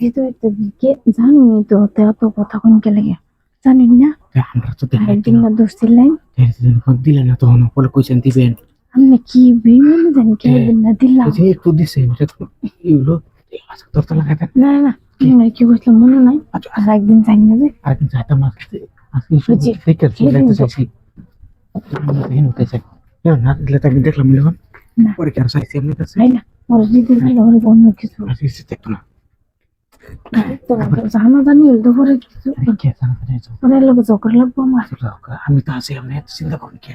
ভিতরে তো কে জানি তো তে অত কথা কোন কে লাগে? জানি না আমরা তো আরেকদিন না দোষছিলেন দিলেন? না তখন বলে কইছেন দিবেন। আমি কি বেমান জানি কে। দিন না দিলাম। একটু দিছে এটা একটু এগুলো আচ্ছা তোর তো লাগাতে না না আমি কি? বলছিলাম মনে নাই। আচ্ছা আর একদিন জানি না যে। আর যাইতাম আজকে আজকে বুঝি। দেখে সেদিন চাইছি। হতে চাই না না দিলে তো আমি দেখলাম মিলন পরে কি আর চাইছি এমনি কাছে? না ওর দিদি ওর অন্য কিছু দেখতো না। তো জানা জানি হইল পরে কিছু এই লোক লাগবো আমার। আমি তো আছি আমি চিন্তা করি কে।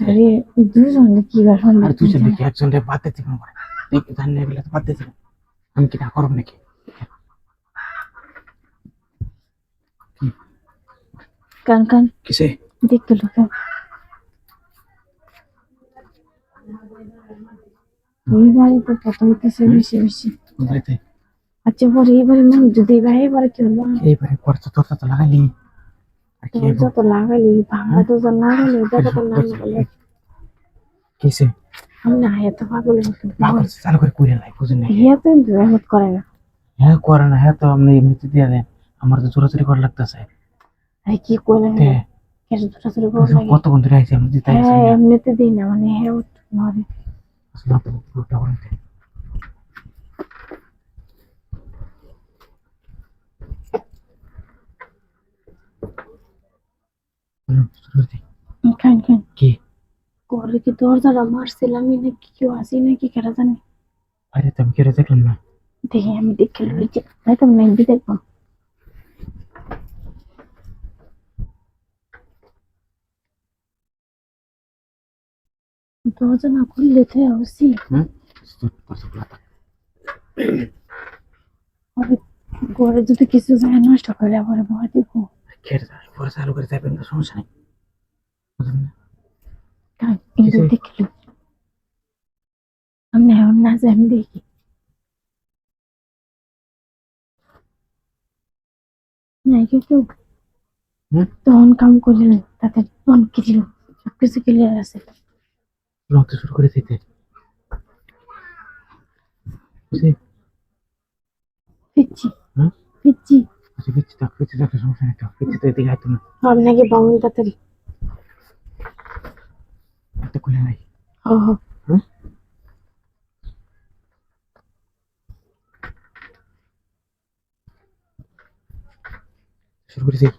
আরে দুজন কি ব্যাপার আর তুই কি একজন রে বাদ দিতে পারে। দেখ জানি না গেলে বাদ দিতে আমি কি না করব নাকি? কান কান। কিসে? দেখতে লোক এইবারে তো কথা হইতেছে বেশি বেশি। বাড়িতে? আচ্ছা পরে এবারে মন যদি এবার এবারে কি হলো? এইবারে পরে তো তোর তো লাগাইলি তোর যত লাগালি ভাঙা তো যা লাগালি ওটা তো না লাগালে। কিসে আমি না এত পাগল পাগল চালু করে কুড়ে লাই বুঝুন না ইয়ে তো মেহনত করে না। হ্যাঁ করে না হ্যাঁ তো আপনি এমনিতে দিয়ে দেন। আমার তো জোরাজোরি করে লাগতেছে। আরে কি করে তে কেন শুরু করে লাগে কত বন্ধু আইছে আমি দিতে আইছি হ্যাঁ এমনিতে দিই না মানে হ্যাঁ নরে আসলে তো পুরোটা করতে খান খান কি? করে কি দরজাটা মারছিলাম নাকি কেউ আসি নাকি কেটা জানি? আরে তো আমি কেড়ে দেখলাম না। দেখি আমি দেখে লইছি তাই তো আমি এমনি দেখব। দরজা না খুললে তো আসি ঘরে যদি কিছু যায় নষ্ট করে আবার ভয় যায় পরে চালু করে যাবেন তো সমস্যা নেই। বুঝলেন না? কারণ দেখল আমি এখন না যাই আমি দেখি। নাই কেউ কেউ হুম? তখন কাম করলেন তাতে অনেক কিছু সবকিছু ক্লিয়ার আছে। রক্ত শুরু করে দিতে। বুঝলি? আচ্ছা পিচ্ছি থাক পিচ্ছি থাক সমস্যা নেই থাক পিচ্ছি তো এদিকে আইতো না আপনাকে বামুন তাড়াতাড়ি একটা খুলে নাই ও হো। শুরু করে দিই